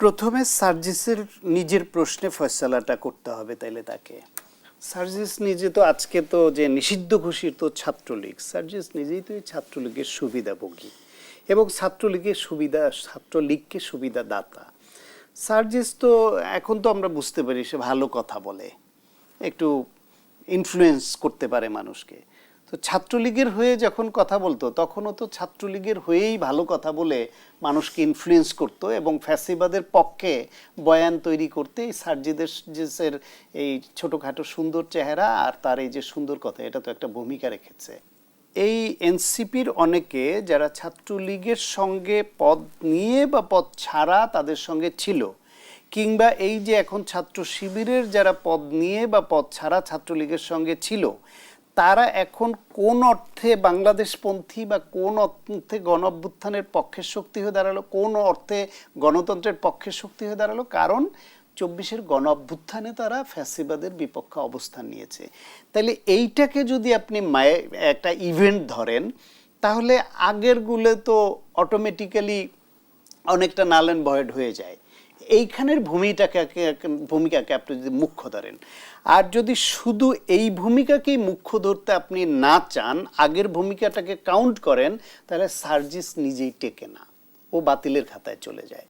প্রথমে সার্জিসের নিজের প্রশ্নে ফয়সালাটা করতে হবে তাইলে তাকে। সার্জিস নিজে তো আজকে তো যে নিষিদ্ধ ঘোষিত ছাত্রলীগ, সার্জিস নিজেই তো ছাত্রলীগের সুবিধাভোগী এবং ছাত্রলীগের সুবিধা, ছাত্রলীগকে সুবিধা দাতা সার্জিস তো এখন তো আমরা বুঝতে পারি সে ভালো কথা বলে, একটু ইনফ্লুয়েন্স করতে পারে মানুষকে। তো ছাত্রলীগের হয়ে যখন কথা বলতো, তখনও তো ছাত্রলীগের হয়েই ভালো কথা বলে মানুষকে ইনফ্লুয়েন্স করতো এবং ফ্যাসিবাদের পক্ষে বয়ান তৈরি করতে এই সার্জিদের এই ছোটোখাটো সুন্দর চেহারা আর তার এই যে সুন্দর কথা, এটা তো একটা ভূমিকা রেখেছে। এই এনসিপির অনেকে যারা ছাত্রলীগের সঙ্গে পদ নিয়ে বা পদ ছাড়া তাদের সঙ্গে ছিল, কিংবা এই যে এখন ছাত্র শিবিরের যারা পদ নিয়ে বা পদ ছাড়া ছাত্রলীগের সঙ্গে ছিল তারা এখন কোন অর্থে বাংলাদেশপন্থী বা কোন অর্থে গণ অভ্যুত্থানের পক্ষের শক্তি হয়ে দাঁড়াল, কোন অর্থে গণতন্ত্রের পক্ষের শক্তি হয়ে দাঁড়াল? কারণ চব্বিশের গণ অভ্যুত্থানে তারা ফ্যাসিবাদের বিপক্ষে অবস্থান নিয়েছে। তাহলে এইটাকে যদি আপনি মায়ে একটা ইভেন্ট ধরেন, তাহলে আগেরগুলো তো অটোমেটিক্যালি অনেকটা নাল অ্যান্ড ভয়েড হয়ে যায়। এইখানের ভূমিটাকে ভূমিকাকে আপনি যদি মুখ্য ধরেন। আর যদি শুধু এই ভূমিকাকেই মুখ্য ধরতে আপনি না চান, আগের ভূমিকাটাকে কাউন্ট করেন, তাহলে সার্জিস নিজেই টেকে না। ও বাতিলের খাতায় চলে যায়।